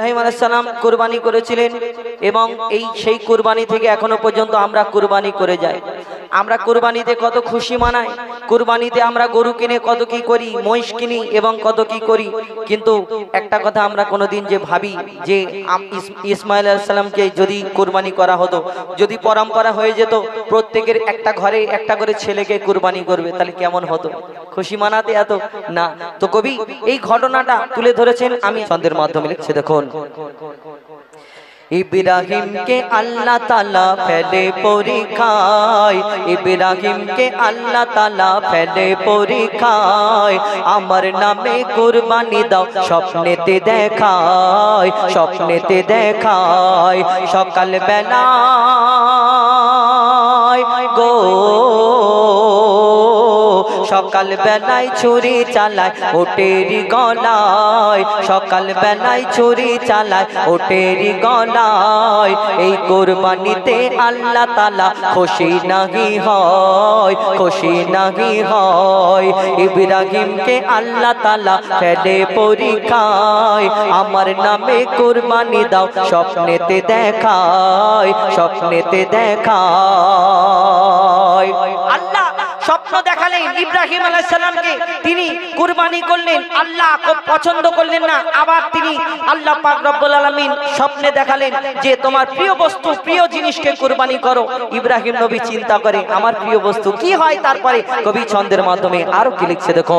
ইব্রাহিম আলাইসালাম কুরবানি করেছিলেন এবং এই সেই কুরবানি থেকে এখনও পর্যন্ত আমরা কুরবানি করে যাই। আমরা কুরবানিতে কত খুশি মানাই। কোরবানিতে আমরা গরু কিনে কত কি করি, মহিষ কিনি এবং কত কি করি। কিন্তু একটা কথা আমরা কোনোদিন যে ভাবি যে ইসমাইল আলাইসালামকে যদি কুরবানি করা হতো, যদি পরম্পরা হয়ে যেত, প্রত্যেকের একটা ঘরে একটা করে ছেলেকে কোরবানি করবে, তাহলে কেমন হতো? খুশি মানাতে এত? না। তো কবি, এই ঘটনাটা তুলে ধরেছেন আমি ছন্দের মাধ্যমে লিখছে, দেখুন। ইব্রাহিমকে আল্লাহ তালা ফেলে পরীক্ষায়। ইব্রাহিমকে আল্লাহ তালা ফেলে পরীক্ষায়। আমার নামে কুরবানি দাও, স্বপ্নেতে দেখায় স্বপ্নেতে দেখায়। সকাল বেলায় গো সকাল বেলায় ছুরি চালায় ওটেরি গলায়। সকাল বেলায় ছুরি চালায় ওটেরি গলায়। এই কোরবানিতে আল্লাহ তালা খুশি নাহি হয়, খুশি নাহি হয়। ইব্রাহিমকে আল্লাহ তালা ফেলে পরীক্ষায়, আমার নামে কোরবানি দাও, স্বপ্নেতে দেখায় স্বপ্নেতে দেখায়। স্বপ্ন দেখালেন ইব্রাহিম আলাইসাল্লামকে তিনি কুরবানি করলেন, আল্লাহ পছন্দ করলেন না। আবার তিনি আল্লাহ পাক রব্বুল আলামিন স্বপ্নে দেখালেন যে, তোমার প্রিয় বস্তু, প্রিয় জিনিসকে কুরবানি করো। ইব্রাহিম নবী চিন্তা করে আমার প্রিয় বস্তু কি হয়? তারপরে কবি ছন্দের মাধ্যমে আরও কি লিখছে দেখো।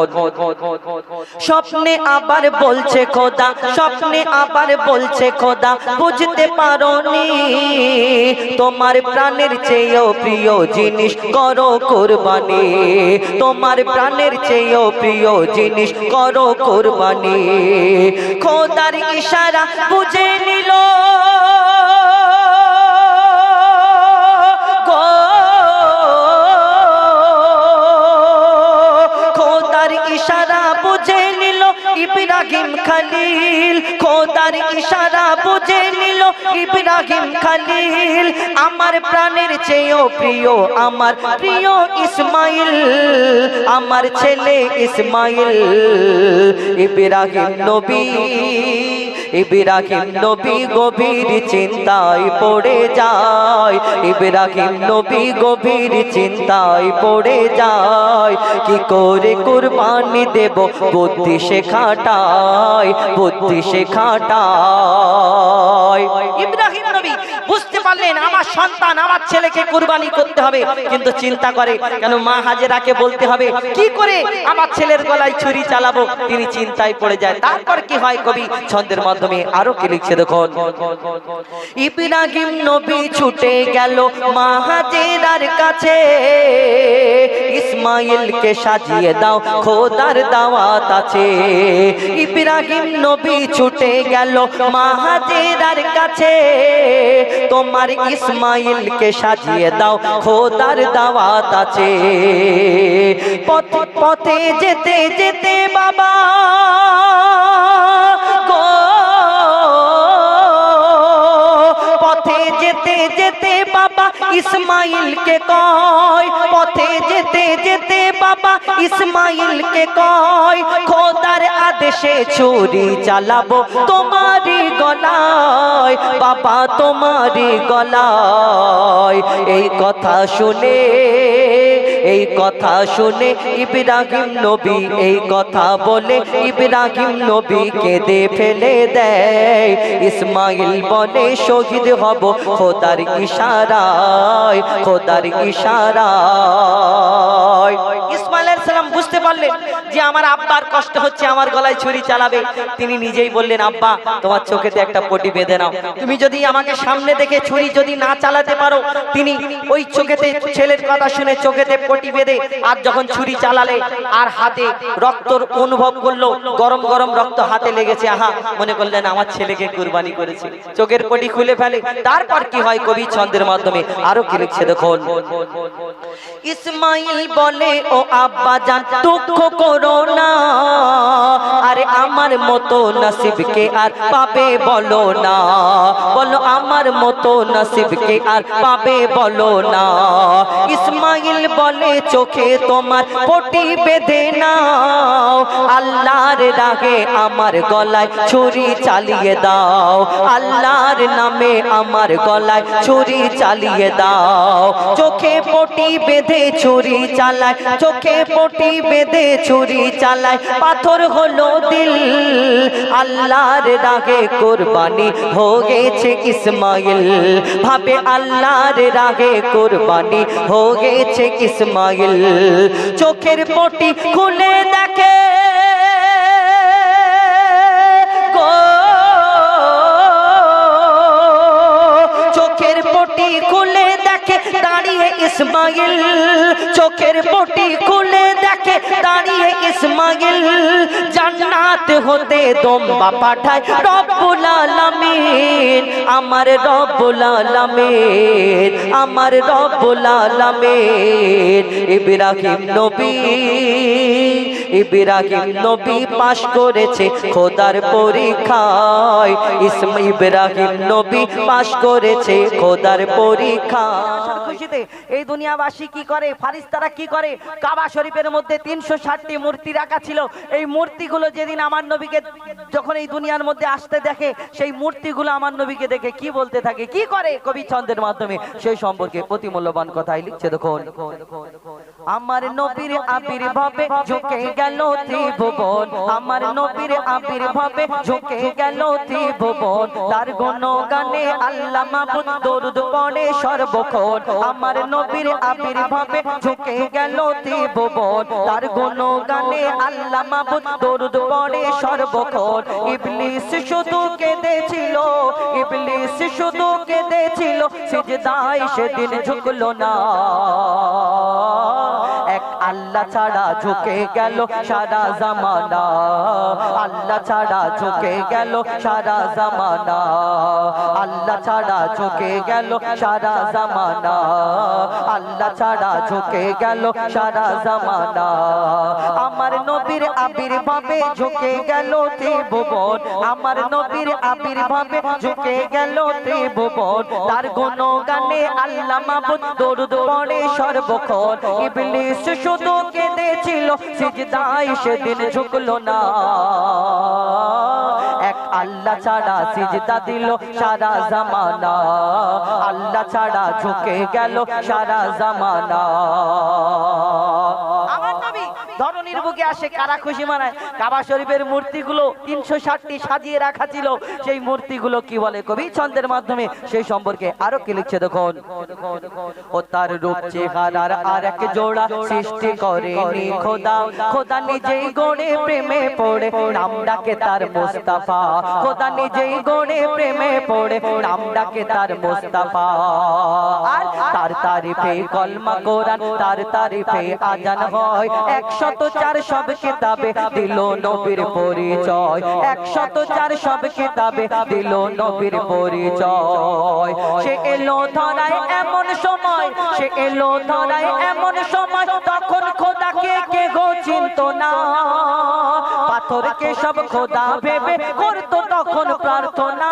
স্বপ্নে আবার বলছে খোদা, স্বপ্নে আবার বলছে খোদা, বুঝতে পারোনি। তোমার প্রাণের চেয়েও প্রিয় জিনিস করো কোরবানি। তোমার প্রাণের চেয়েও প্রিয় জিনিস করো কোরবানি। খোদার ইশারা বুঝে নিল। ইশারা বুঝে নিল ইব্রাহিম খালিল। খোদার ইশারা বুঝে ইব্রাহিম খালিল আমার প্রাণের চেয়েও প্রিয় আমার প্রিয় ইসমাইল আমার ছেলে ইসমাইল ইব্রাহিম নবী। ইব্রাহিম নবী গভীর চিন্তায় পড়ে যায়। ইব্রাহিম নবী গভীর চিন্তায় পড়ে যায়। কি করে কুরবানি দেব? বুদ্ধি শেখাটায় বুদ্ধি শেখাটায় ইব্রাহিম নবী, বুঝতে পারলেন আমার সন্তান আমার ছেলেকে কুরবানি করতে হবে, কিন্তু চিন্তা করে কেন মা হাজেরাকে বলতে হবে, কি করে আমার ছেলের গলায় ছুরি চালাবো? তিনি চিন্তায় পড়ে যায়। তারপর কি হয় কবি? ছন্দের মাধ্যমে আরও কি লিখছে দেখুন? ইব্রাহিম নবী ছুটে গেল মা হাজেরার কাছে। ইসমাইলকে সাজিয়ে দাও, খোদার দাওয়াত আছে। ইব্রাহিম নবী ছুটে গেল মাহাজেরার কাছে। তোমার ইসমাইলকে সাজিয়ে দাও, খোদার দাওয়াত আছে। পথ- পথে যেতে যেতে বাবা বাবা ইসমাইলকে কয় পথে যেতে যেতে বাবা ইসমাইলকে কয়, খোদার আদেশে ছুরি চালাবো তোমারই গলায়, বাবা তোমারই গলায়। এই কথা শুনে, এই কথা শুনে ইব্রাহিম নবী এই কথা বলে, ইব্রাহিম নবী কেঁদে ফেলে দেয়। ইসমাইল বলে শহীদ হব খোদার ইশারায় খোদার ইশারায়। ইসমাইল আলাইহিস সালাম বুঝতে পারলেন যে আমার আব্বার কষ্ট হচ্ছে, আমার গলায় ছুরি চালাবে। তিনি নিজেই বললেন, আব্বা, তোমার চোখেতে একটা পটি বেঁধে নাও। তুমি যদি আমাকে সামনে দেখে ছুরি যদি না চালাতে পারো, তিনি ওই চোখেতে ছেলের কথা শুনে চোখেতে পটি বেঁধে আর যখন ছুরি চালালে আর হাতে রক্তর অনুভব করল, গরম গরম রক্ত হাতে লেগেছে, আহা, মনে করলেন আমার ছেলেকে কুরবানি করেছে। চোখের পটি খুলে ফেলে, তারপর কি হয় কবি ছন্দের মাধ্যমে? আরও কি লিখছে দেখুন। ইসমাইল বলে, ও আব্বা জান দুঃখ করো না। আরে আমার মতো নসিবকে আর পাবে বলো না। বলো, আমার মতো নসিবকে আর পাবে বলো না। ইসমাইল বলে, চোখে তোমার পটি বেঁধে নাও। আল্লাহর রাগে আমার গলায় ছুরি চালিয়ে দাও। আল্লাহর নামে আমার গলায় ছুরি চালিয়ে দাও। চোখে পটি বেঁধে ছুরি চালায়, চোখে পটি বেঁধে ছুরি চালায়, পাথর হলো দিল। আল্লাহর রাগে কোরবানি হয়েছে ইসমাইল। ভাবে আল্লাহর রাগে কোরবানি হয়েছে ইসমাইল। চোখের পটি খুলে দেখে চোখের পটি খুলে দেখে দাঁড়িয়ে ইসমাইল চোখের পটি খুলে দেখে, দাঁড়িয়ে ইসমাইল জান্নাত হতে দম্বা পাঠায়, রব্বুল আলামিন, আমার রব্বুল আলামিন, আমার রব্বুল আলামিন, ইব্রাহিম নবী ইব্রাহিম নবী পাশ করেছে খোদার পরীক্ষায়, ইসম ইব্রাহিম নবী পাশ করেছে খোদার পরীক্ষা খুশিতে এই দুনিয়াবাসী কি করে? ফারিস্তারা কি করে? কাবা শরীফের মধ্যে তিনশো ষাটটি মূর্তি রাখা ছিল। এই মূর্তিগুলো যেদিন আমার নবীকে যখন এই দুনিয়ার মধ্যে আসতে দেখে, সেই মূর্তিগুলো আমার নবীকে দেখে কি বলতে থাকে? কি করে কবি ছন্দের মাধ্যমে? সেই সম্পর্কে অতি মূল্যবান কথাই লিখছে, দেখুন। আমার নবীর আবির্ভাবে ঝুঁকে গেল ত্রিভুবন। আমার নবীর আবির্ভাবে ঝুঁকে গেল ত্রিভুবন। তার গুণগানে আল্লাহ মাহমুদ দরুদ পড়ে সর্বক্ষণ। আমার নবীর আবির্ভাবে ঝুঁকে গেল দেববর তার গুণগানে আল্লাহ মাহবুব দরুদ পড়ে সর্বক্ষণ। ইবলিস শুধু কেঁদেছিল, ইবলিস শুধু কেঁদেছিল, সিজদায় সেদিন ঝুঁকলো না। আল্লাহ ছাড়া ঝুঁকে গেল সারা জামানা। আল্লাহ ছাড়া ঝুঁকে গেল সারা জামানা। আল্লাহ ছাড়া ঝুঁকে গেল সারা জামানা। আল্লাহ ছাড়া ঝুঁকে গেল সারা জামানা। আমার নবীর আবির্ভাবে ঝুঁকে গেল ত্রিভুবন। আমার নবীর আবির্ভাবে ঝুঁকে গেল ত্রিভুবন। তার গুণগানে আল্লাহ মাহমুদ দরুদ পড়ে সর্বক্ষণ। ইবলিস শুধু কেঁদেছিল সিজদাই সেদিন ঝুঁকলো না। এক আল্লাহ ছাড়া সিজদা দিল সারা জামানা। আল্লাহ ছাড়া ঝুঁকে গেল সারা জামানা। ধরনীর বুকে আসে, কারা খুশি মানায়? কাবা শরীফের মূর্তিগুলো তিনশো ষাটটি সাজিয়ে রাখা ছিল। সেই মূর্তিগুলো কি বলে? কবি ছন্দের মাধ্যমে সেই সম্পর্কে আরও কি লিখছে দেখুন। ও তার রূপ চেহারার আর এক জোড়া সৃষ্টি করেনি খোদা। খোদা নিজেই গড়ে প্রেমে পড়ে, নাম ডাকে তার মোস্তাফা। খোদা নিজেই গড়ে প্রেমে পড়ে, নাম ডাকে তার মোস্তাফা। আর তার তারিফে কলমা কোরআন, তার তারিফে আজান হয়। একশত চার সব কিতাবে দিল নবীর পরিচয়। একশত চার সব কিতাবে দিল নবীর পরিচয়। সে এলো ধরায় এমন সময়, সে এলো ধরায় এমন সময়, তখন খোদাকে কে গো চিন্ত না। পাথরকে সব খোদা ভেবে করতো তখন প্রার্থনা।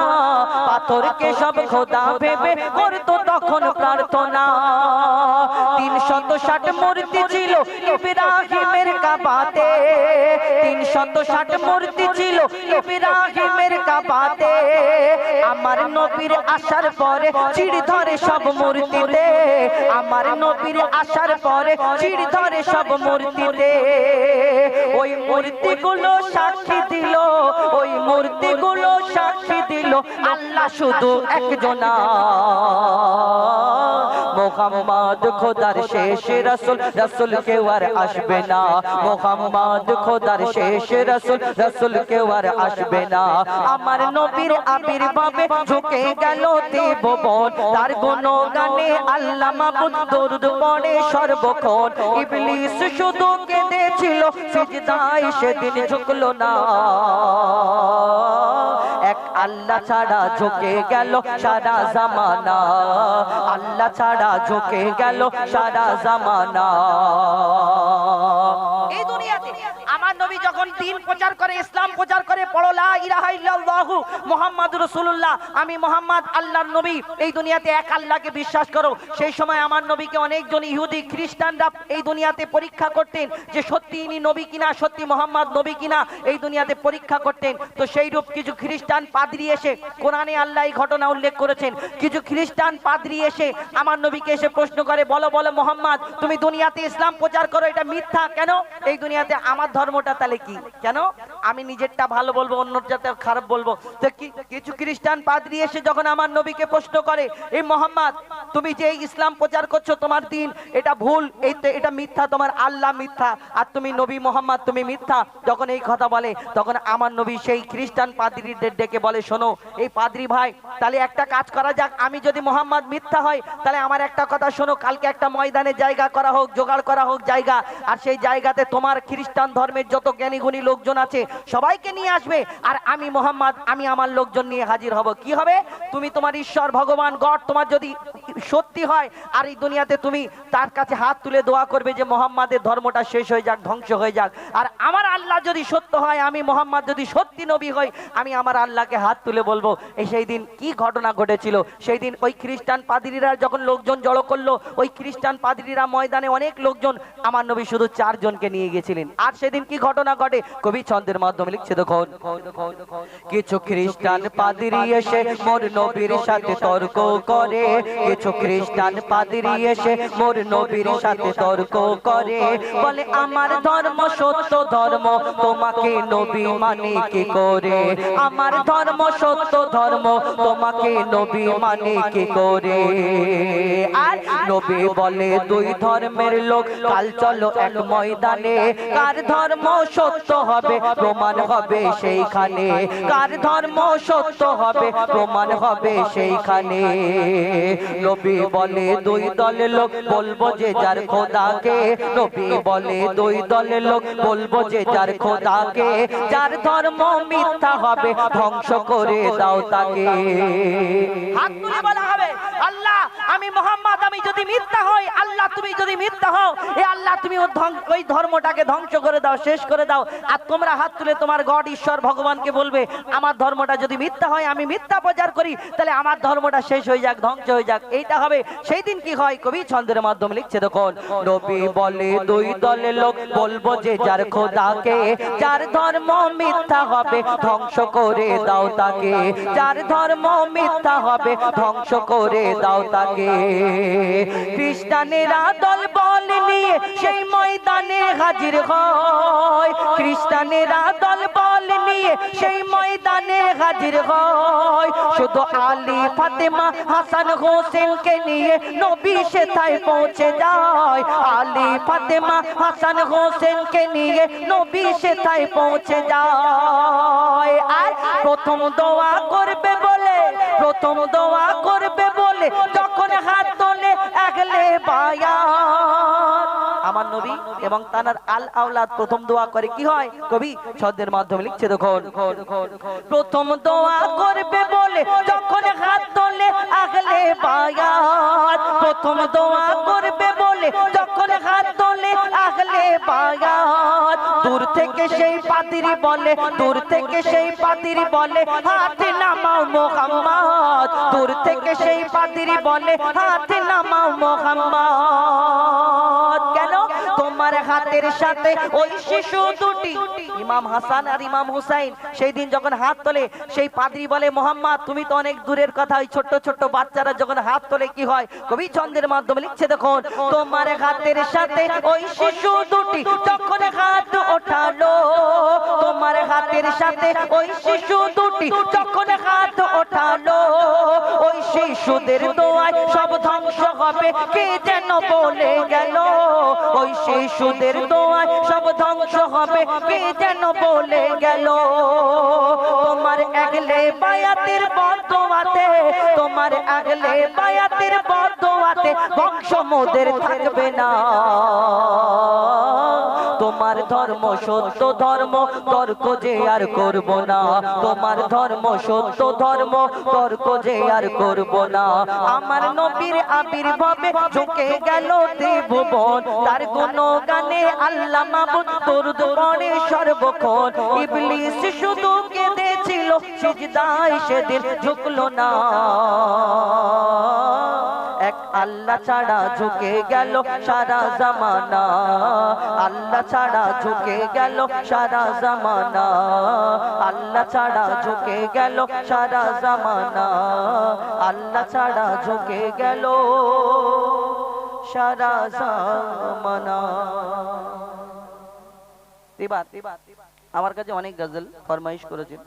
পাথরকে সব খোদা ভেবে করতো তখন প্রার্থনা। তিন শত ষাট মূর্তি ছিল, ইব্রাহিমের কাবাতে। তিন শত ষাট মূর্তি ছিল, ইব্রাহিমের কাবাতে। আমার নবীর আসার পরে চিড় ধরে সব মূর্তিতে। আমার নবীর আসার পরে চিড় ধরে সব মূর্তিতে। ওই মূর্তিগুলো সাক্ষী দিল, ওই মূর্তিগুলো সাক্ষী দিল, আল্লাহ শুধু একজনা। মোহাম্মদ খোদার শেষ রসুল রসুল কেউ আর আসবে না। মোহাম্মদ খোদার শেষ রসুল রসুল কেউ আর আসবে না। আমার নবীর আবির্ভাবে ঝুঁকে গেল দেববন তার গুণগানে আল্লাহ মাবুদ দরুদ পড়ে সর্বক্ষণ। ইবলিস শুধু কেঁদেছিল, সিজদায় সেদিন ঝুঁকলো না। আল্লাহ ছাড়া ঝুঁকে গেল সারা জামানা। আল্লাহ ছাড়া ঝুঁকে গেল সারা জামানা। নবী যখন দিন প্রচার করে, ইসলাম প্রচার করে, পড়ো, লা ইলাহা ইল্লাল্লাহু মুহাম্মাদুর রাসূলুল্লাহ, আমি মুহাম্মদ আল্লাহর নবী, এই দুনিয়াতে এক আল্লাহকে বিশ্বাস করো। সেই সময় আমার নবীকে অনেকজন ইহুদি খ্রিস্টানরা এই দুনিয়াতে পরীক্ষা করতেন যে সত্যি ইনি নবী কিনা, সত্যি মোহাম্মদ নবী কিনা, এই দুনিয়াতে পরীক্ষা করতেন। তো সেই রূপ কিছু খ্রিস্টান পাদ্রী এসে কোরআনে আল্লাহ এই ঘটনা উল্লেখ করেছেন। কিছু খ্রিস্টান পাদ্রী এসে আমার নবীকে এসে প্রশ্ন করে, বলো বলো, মোহাম্মদ, তুমি দুনিয়াতে ইসলাম প্রচার করো, এটা মিথ্যা কেন? এই দুনিয়াতে আমার ধর্মটা তাহলে কি? কেন? আমি নিজেরটা ভালো বলব, অন্যর যাতে খারাপ বলব। কিছু খ্রিস্টান পাদ্রী এসে যখন আমার নবীকে প্রশ্ন করে, এই মোহাম্মদ, তুমি যে ইসলাম প্রচার করছ তোমার দিন, এটা ভুল, এই এটা মিথ্যা, তোমার আল্লাহ মিথ্যা, আর তুমি নবী মোহাম্মদ, তুমি মিথ্যা। যখন এই কথা বলে, তখন আমার নবী সেই খ্রিস্টান পাদ্রীদের ডেকে বলে, শোনো, এই পাদ্রী ভাই, তাহলে একটা কাজ করা যাক, আমি যদি মোহাম্মদ মিথ্যা হয় তাহলে আমার একটা কথা শোনো, কালকে একটা ময়দানে জায়গা করা হোক, জোগাড় করা হোক জায়গা, আর সেই জায়গাতে তোমার খ্রিস্টান ধর্মের যত জ্ঞানীগুণী লোকজন আছে, সবাইকে নিয়ে আসবে। আর আমি মোহাম্মদ, আমি আমার লোকজন নিয়ে হাজির হব। কি হবে? তুমি তোমার ঈশ্বর, ভগবান, গড, তোমার যদি সত্যি হয়, আর এই দুনিয়াতে তুমি তার কাছে হাত তুলে দোয়া করবে যে মোহাম্মদের ধর্মটা শেষ হয়ে যাক, ধ্বংস হয়ে যাক। আর আমার আল্লাহ যদি সত্য হয়, আমি মোহাম্মদ যদি সত্যি নবী হই, আমি আমার আল্লাহকে হাত তুলে বলব, এই সেই দিন কি ঘটনা ঘটেছিল? সেই দিন ওই খ্রিস্টান পাদ্রীরা যখন লোকজন জড়ো করল, ওই খ্রিস্টান পাদ্রীরা ময়দানে অনেক লোকজন, আমার নবী শুধু চারজনকে নিয়ে গেছিলেন আর সেদিন কি ঘটনা ঘটে? কবি ছন্দের মাধ্যমে লিখছে, দেখুন, কিছু খ্রিস্টান পাদ্রী এসে মোর নবীর সাথে তর্ক করে, কিছু খ্রিস্টান পাদ্রী এসে মোর নবীর সাথে তর্ক করে। বলে, আমার ধর্ম সত্য ধর্ম, তোমাকে নবী মানে কি করে? আমার ধর্ম সত্য ধর্ম, তোমাকে নবী মানে কি করে? আর নবী বলে, দুই ধর্মের লোক, কাল চলো এক ময়দানে। কার ধর্ম সত্য হবে, প্রমাণ হবে সেইখানে। কার ধর্ম সত্য হবে, প্রমাণ হবে সেইখানে। নবী বলে দুই দলের লোক বলব যে যার খোদাকে, নবী বলে দুই দলের লোক বলব যে যার খোদাকে, যার ধর্ম মিথ্যা হবে, ধ্বংস করে দাও তাকে। হাত তুলে বলা হবে, আল্লাহ আমি মোহাম্মদ, আমি যদি মিথ্যা হই, আল্লাহ তুমি যদি মিথ্যা হও, এ আল্লাহ তুমি ওই ধর্মটাকে ধ্বংস করে দাও, শেষ করে দাও। আর তোমরা হাত তুলে তোমার গড, ঈশ্বর, ভগবানকে বলবে, আমার ধর্মটা যদি মিথ্যা হয়, আমি মিথ্যা প্রচার করি, তাহলে আমার ধর্মটা শেষ হয়ে যাক, ধ্বংস হয়ে যাক। এইটা হবে। সেই দিন কি হয়? কবি ছন্দের মাধ্যমে লিখছে, দেখুন, নবী বলে দুই দলের লোক বলব যে যার খোদাকে, যার ধর্ম মিথ্যা হবে, ধ্বংস করে দাও তাকে। যার ধর্ম মিথ্যা হবে, ধ্বংস করে দাও তাকে। খ্রিস্টানেরা দল বল নিয়ে সেই ময়দানে হাজির হয়। খ্রিস্টানেরা দল বল নিয়ে সেই ময়দানে হাজির হয়। শুধু আলী, ফাতেমা, হাসান হোসেনকে নিয়ে নবী সেথায় পৌঁছে যায়। আলী, ফাতেমা, হাসান হোসেনকে নিয়ে নবী সেথায় পৌঁছে যায়। আর প্রথম দোয়া করবে বলে, প্রথম দোয়া করবে বলে যখন হাত তোলে আগলে বায়াত। আমার নবী এবং তানার আল আওলাদ প্রথম দোয়া করে কি হয়? কবি ছন্দের মাধ্যমে লিখছে দেখুন। প্রথম দোয়া করবে বলে যখন হাত তোলে আগলে বায়াত। প্রথম দোয়া করবে বলে যখন হাত তোলে আগলে বায়াত। দূর থেকে সেই পাতিরি বলে, দূর থেকে সেই পাতিরি বলে, হাতে নামাও মোহাম্মদ। দূর থেকে সেই পাতিরি বলে, হাতে নামাও মোহাম্মদ। কেন? তোমার হাতের সাথে ওই শিশু দুটি ইমাম হাসান আর ইমাম হুসাইন, সেই দিন যখন হাত তোলে, সেই পাদ্রি বলে, মোহাম্মদ, তুমি তো অনেক দূরের কথা, ওই ছোট্ট ছোট্ট বাচ্চারা যখন হাত তোলে, কি হয়? কবি ছন্দের মাধ্যমে লিখছে, দেখুন, তোমার হাতের সাথে ওই শিশু দুটি যখন হাত ওঠালো, তোমার হাতের সাথে ওই শিশু দুটি যখন হাত ওঠালো, ওই শিশুদের দোয়ায় সব ধ্বংস হবে, কে যেন বলে গেল? ওই শিশুদের দোয়ায় সব ধ্বংস হবে, কে যেন বলে গেল? তোমার আগলে বায়াতের বদোয়াতে তোমার আগলে বায়াতের বদোয়াতে বংশ মোদের থাকবে না। তোমার ধর্ম সত্য ধর্ম, তর্ক যে আর করব না। তোমার ধর্ম সত্য ধর্ম, তর্ক যে আর করব না। আমার নবীর আবির্ভাবে ঝুঁকে গেল ত্রিভুবন তার কোন গানে আল্লাহ মাবুদ দরুদ পড়ে সর্বক্ষণ। ইবলিস শুধু কেঁদেছিল, সিজদায় সেদিন ঝুঁকলো না। আল্লাহ ছাড়া ঝুঁকে গেল সারা জামানা। আল্লাহ ছাড়া ঝুঁকে গেল সারা জামানা। আল্লাহ ছাড়া ঝুঁকে গেল সারা জামানা। আল্লাহ ছাড়া ঝুঁকে গেল সারা জামানা। এবার আমার কাছে অনেক গজল ফরমাইশ করেছেন।